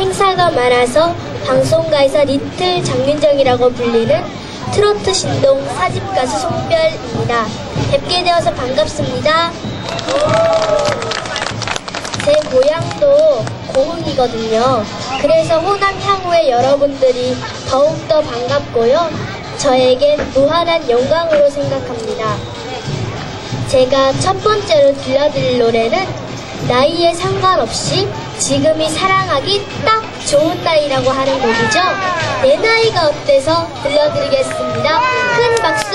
행사가 많아서 방송가에서 리틀 장윤정이라고 불리는 트로트 신동 사집 가수 송별입니다. 뵙게 되어서 반갑습니다. 제 고향도 고흥이거든요. 그래서 호남 향후의 여러분들이 더욱더 반갑고요. 저에겐 무한한 영광으로 생각합니다. 제가 첫 번째로 들려드릴 노래는 나이에 상관없이 지금이 사랑하기 딱 좋은 나이라고 하는 곡이죠. 내 나이가 어때서 들려드리겠습니다. 큰 박수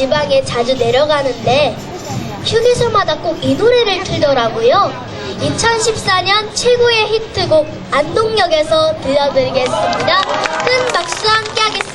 지방에 자주 내려가는데 휴게소마다 꼭 이 노래를 틀더라고요. 2014년 최고의 히트곡 안동역에서 들려드리겠습니다. 큰 박수 함께 하겠습니다.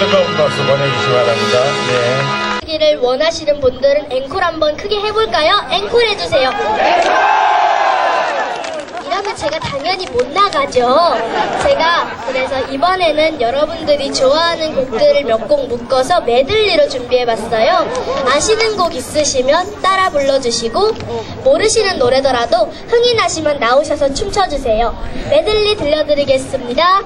응원해 주시기 바랍니다. 네. 기를 원하시는 분들은 앵콜 한번 크게 해볼까요? 앵콜 해주세요. 이러면 제가 당연히 못 나가죠. 제가 그래서 이번에는 여러분들이 좋아하는 곡들을 몇 곡 묶어서 메들리로 준비해봤어요. 아시는 곡 있으시면 따라 불러주시고 모르시는 노래더라도 흥이 나시면 나오셔서 춤춰주세요. 메들리 들려드리겠습니다.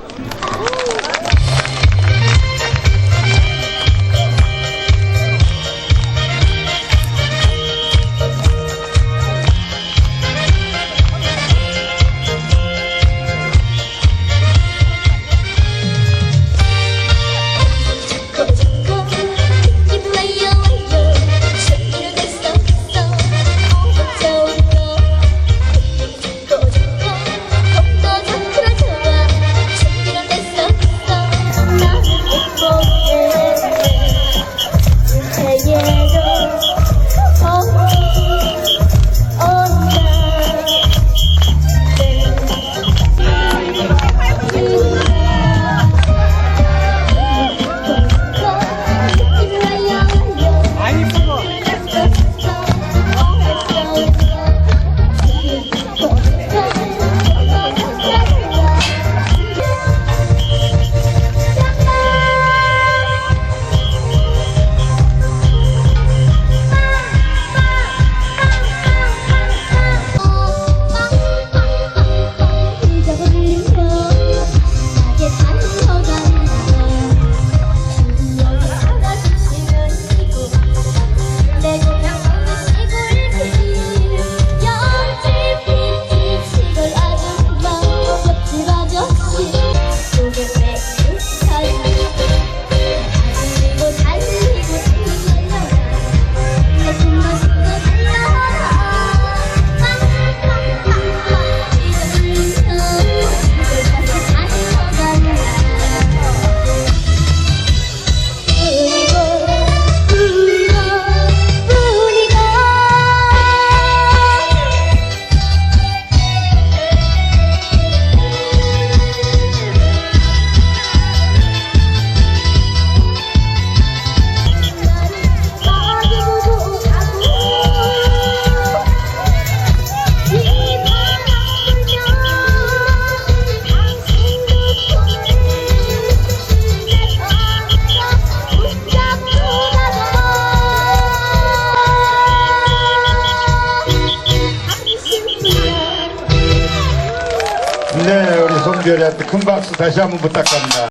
가고 네, 우리 송별